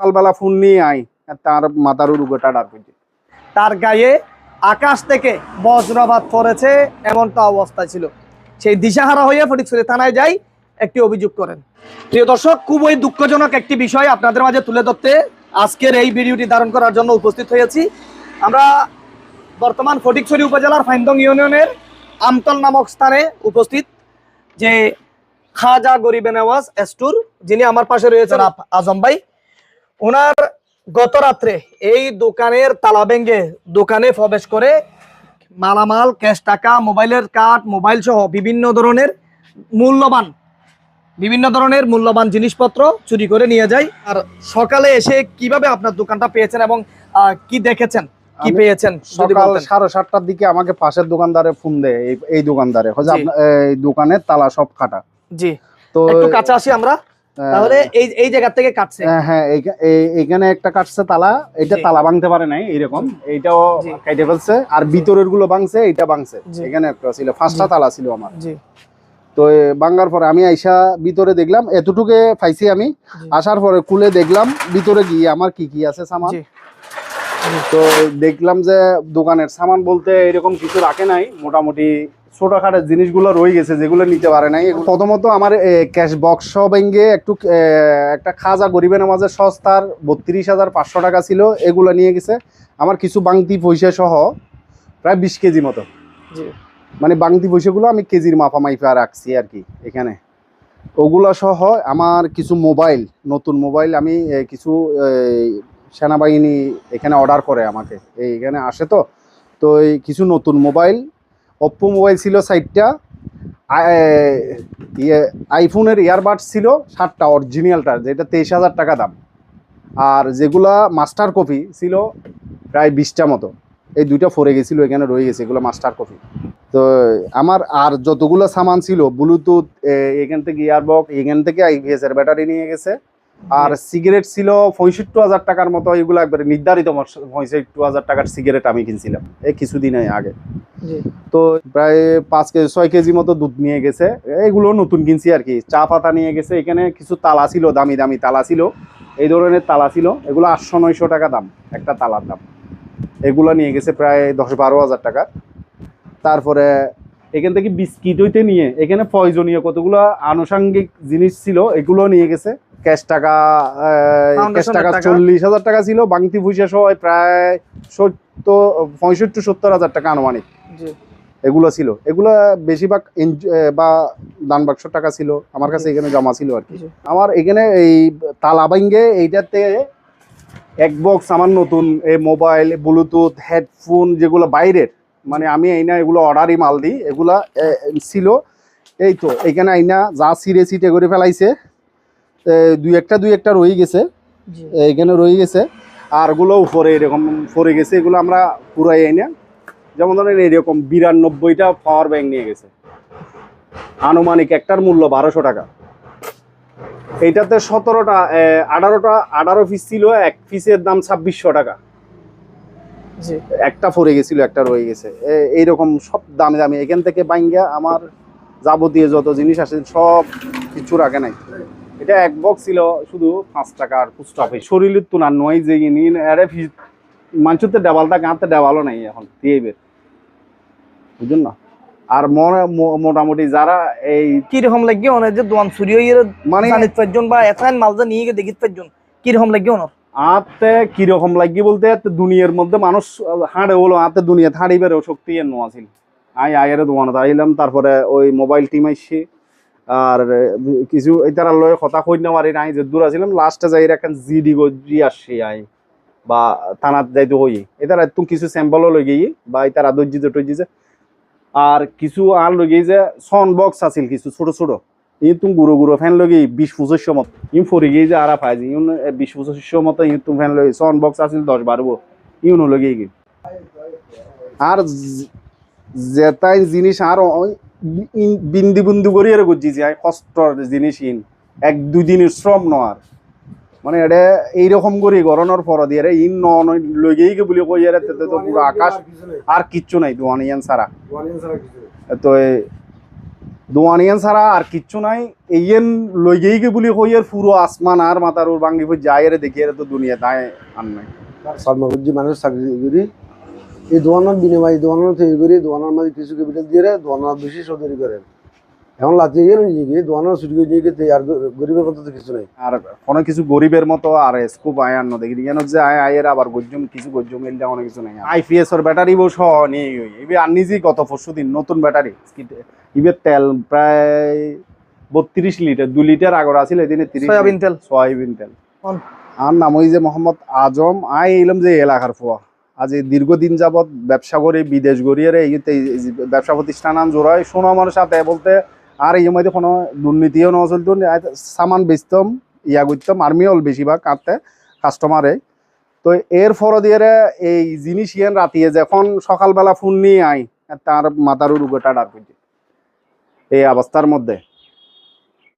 সকালবেলা ফোন নিয়ে আই তার মাথার উরুগোটা ডার করছে তার গায়ে আকাশ থেকে বজ্রপাত পড়েছে, এমনটা অবস্থা ছিল। সেই দিশাহারা হয়ে ফটিকছড়ি থানায় যাই একটি অভিযোগ করেন। প্রিয় দর্শক খুবই দুঃখজনক একটি বিষয় আপনাদের মাঝে তুলে ধরতে আজকের এই ভিডিওটি ধারণ করার জন্য উপস্থিত হয়েছি। আমরা বর্তমান ফটিকছড়ি উপজেলার ফাইন্দং ইউনিয়নের আমতল নামক স্থানে উপস্থিত যে খাজা গরিবে নওয়াজ এস্টুর যিনি আমার পাশে রয়েছেন আজম ভাই। ওনার গত রাত্রে এই দোকানের তালা ভেঙে দোকানে প্রবেশ করে মালামাল ক্যাশ টাকা মোবাইলের কার্ড মোবাইল সহ বিভিন্ন ধরনের মূল্যবান বিভিন্ন ধরনের মূল্যবান জিনিসপত্র চুরি করে নিয়ে যায়। আর সকালে এসে কীভাবে আপনার দোকানটা পেয়েছেন এবং কি দেখেছেন? কি পেয়েছেন? সকাল সাড়ে সাতটার দিকে আমাকে পাশের দোকানদারে ফোন দেয় এই- দোকানদারে। দোকানের তালা সব খাটা জি। তো একটু কাছে আসি আমরা। তাহলে এই এই জায়গা থেকে কাটছে। হ্যাঁ, হ্যাঁ এইখানে একটা কাটছে তালা এটা তালা ভাঙতে পারে নাই এইরকম। এইটাও কেটে ফেলছে আর ভিতরেরগুলো ভাঙছে এটা ভাঙছে। এখানে একটা ছিল জি। তালা ছিল আমার। তো ভাঙার পরে আমি আইসা ভিতরে দেখলাম এতটুকু পাইছি আমি। আসার পরে খুলে দেখলাম ভিতরে গিয়ে আমার কি কি আছে সামান। তো দেখলাম যে দোকানের সামান বলতে এরকম কিছু রাখে নাই মোটামুটি ছোটখাটো জিনিসগুলো রয়ে গেছে যেগুলো নিতে পারে নাই। প্রথমত আমার ক্যাশ বক্স ব্যাঙ্গে একটু একটা খাজা গরিবের নামাজের সস্তার বত্রিশ হাজার পাঁচশো টাকা ছিল এগুলো নিয়ে গেছে। আমার কিছু বাংতি পয়সা সহ প্রায় বিশ কেজি মতো। মানে বাংতি পয়সাগুলো আমি কেজির মাপা মাইপা রাখছি আর কি এখানে। ওগুলো সহ আমার কিছু মোবাইল নতুন মোবাইল আমি কিছু সেনাবাহিনী এখানে অর্ডার করে আমাকে। এই এখানে আসে তো। তো এই কিছু নতুন মোবাইল ওপ্পো মোবাইল ছিল সাইটটা। ইয়ে আইফোনের ইয়ারবাডস ছিল সাতটা অরিজিনালটা যেটা তেইশ হাজার টাকা দাম। আর যেগুলা মাস্টার কপি ছিল প্রায় বিশটা মতো। এই দুইটা ফরে গেছিল, এখানে রয়ে গেছে, এগুলো মাস্টার কপি তো আমার, আর যতগুলো সামান ছিল ব্লুটুথ এখান থেকে ইয়ারবক্স এখান থেকে আইভিএস এর ব্যাটারি নিয়ে গেছে। আর সিগারেট ছিল পঁয়ষট্টি হাজার টাকার মতো এগুলো একবারে নির্ধারিত পঁয়ষট্টি হাজার টাকার সিগারেট আমি কিনছিলাম এই কিছুদিন আগে। তো প্রায় পাঁচ কেজি ছয় কেজি মতো দুধ নিয়ে গেছে এগুলো নতুন কিনছি আর কি। চা পাতা নিয়ে গেছে এখানে কিছু তালা ছিল দামি দামি তালা ছিল এই ধরনের তালা ছিল এগুলো আটশো নয়শো টাকা দাম একটা তালার দাম। এগুলো নিয়ে গেছে প্রায় দশ বারো হাজার টাকা। তারপরে এখান থেকে বিস্কিট হইতে নিয়ে এখানে প্রয়োজনীয় কতগুলো আনুষঙ্গিক জিনিস ছিল এগুলো নিয়ে গেছে। ক্যাশ টাকা ক্যাশ টাকা। চল্লিশ হাজার টাকা ছিল বাংতি পয়সা সহ প্রায় সত্তর পঁয়ষট্টি সত্তর হাজার টাকা আনুমানিক। এগুলো ছিল। এগুলো বেশিরভাগ বা দান বাক্স টাকা ছিল। আমার কাছে এখানে জমা ছিল আর কি। আমার এখানে এই তালা ভাঙ্গে এইটাতে এক বক্স আমার নতুন এই মোবাইল ব্লুটুথ হেডফোন যেগুলো বাইরের মানে আমি এই না এগুলো অর্ডারই মাল দিই এগুলা ছিল। এই তো এখানে আইনা যা সিরে সিটে করে ফেলাইছে। দুই একটা দুই একটা রয়ে গেছে। এখানে রয়ে গেছে। আরগুলো উপরে এরকম পরে গেছে এগুলো আমরা পুরাই আইনা যেমন ধরেন এরকম বিরানব্বইটা পাওয়ার ব্যাংক নিয়ে গেছে। আনুমানিক একটার মূল্য বারোশো টাকা। এইটাতে সতেরোটা আঠারোটা আঠারো পিস ছিল এক পিসের দাম ছাব্বিশশো টাকা। একটা পরে গেছিল একটা রয়ে গেছে। এইরকম সব দামি দামি। এখান থেকে বাইঙ্গা আমার যাবতীয় যত জিনিস আছে সব কিছু রাখে নাই। এটা এক বক্স ছিল শুধু পাঁচ টাকার খুচরা অফিস শরীরের তো না নয় যে নিন আরে মানুষের তো দেওয়ালটা গাঁতে দেওয়ালও নাই এখন দিয়ে বুঝুন না? আর মনে মোটামুটি যারা এই কীরকম লাগবে অনেক যে দোয়ান চুরি হয়ে মানে জানিত পাঁচজন বা এথান মালদা নিয়ে গিয়ে দেখিত পাঁচজন কীরকম লাগবে ওনার? আতে কীরকম লাগি বলতে দুনিয়ার মধ্যে মানুষ হাঁড়ে হলো আতে দুনিয়া হাঁড়ি বেরো শক্তি এর নোয়া ছিল। আই আয়ের দোকানত আইলাম তারপরে ওই মোবাইল টিম আইসি আর কিছু এটার লয়ে কথা কই না, মারি নাই, যে দূর আছিলাম লাস্টে যাই এখন জিডি গো জি আসছি আই বা থানাত যাইতে হই। এটার একটু কিছু স্যাম্পলও লই গিয়ে বা এটার আদর্জি যে টইজি যে আর কিছু আর লই গিয়ে যে সন বক্স আছিল কিছু, ছোট ছোট। ই তুমি গুঁড়ো গুঁড়ো ফ্যান লগি বিশ পঁচিশশো মতো। ইম ফরি গিয়ে যে আরা পাই যে, ইউন বিশ পঁচিশশো মতো ইউ তুমি ফ্যান লগি সন বক্স আছিল দশ বারো ইউনো লগিয়ে গিয়ে আর জ- যেটাই জিনিস আর বিন্দি বিন্দু করি আর গুজি যায় কষ্টর জিনিস ইন এক দুই দিনের শ্রম নয় আর মানে এটা এইরকম করি গরমের পর দিয়ে রে ইন ন লগেই গে বলি কই আরে তেতে তো পুরো আকাশ আর কিচ্ছু নাই দোয়ান ইয়ান সারা। তো দোয়ানিয়ান ছাড়া আর কিচ্ছু নাই। এইয়েন লই গেই গে বলি কইয়ের পুরো আসমান আর মাথার ওর ফুই যায় রে দেখি তো দুনিয়া তাই আর নাই। মানুষ চাকরি এই দোকানের বিনিময় এই দোকানের তৈরি করি দোকানের মাঝে কিছু ক্যাপিটাল দিয়ে দোকানের বেশি সৌদারি করেন এখন লাতি গিয়ে নিয়ে গিয়ে দোকানের ছুটি করে নিয়ে গিয়ে আর গরিবের কথা তো কিছু নেই। আর কোনো কিছু গরিবের মতো আর স্কোপ আয় আর দেখি কেন যে আয় আয়ের আবার গজ্জম কিছু গজ্জম এলটা অনেক কিছু নাই। আইপিএস এর ব্যাটারি বো সহ নিয়ে গই ইবে আর নিজেই কত পরশু দিন নতুন ব্যাটারি ইবে তেল প্রায় বত্রিশ লিটার দু লিটার আগর আছিল এদিনে তিরিশ সয়াবিন তেল। সয়াবিন তেল? আর নাম ওই যে মোহাম্মদ আজম আই এলাম যে এলাকার ফুয়া। আজ দীর্ঘদিন যাবৎ ব্যবসা করে, বিদেশ গড়িয়ে ব্যবসা প্রতিষ্ঠান জোড়ায় শোনো আমার সাথে বলতে আর এই মধ্যে কোনো দুর্নীতিও ন। চলতো সামান বেচতাম, ইয়া করতাম আর্মি হল বেশিরভাগ কাটতে কাস্টমারে তো এর ফর দিয়ে এই জিনিস ইয়ান রাতিয়ে যখন সকালবেলা ফোন নিয়ে আই তার মাথার রুগোটা ডাক এই অবস্থার মধ্যে।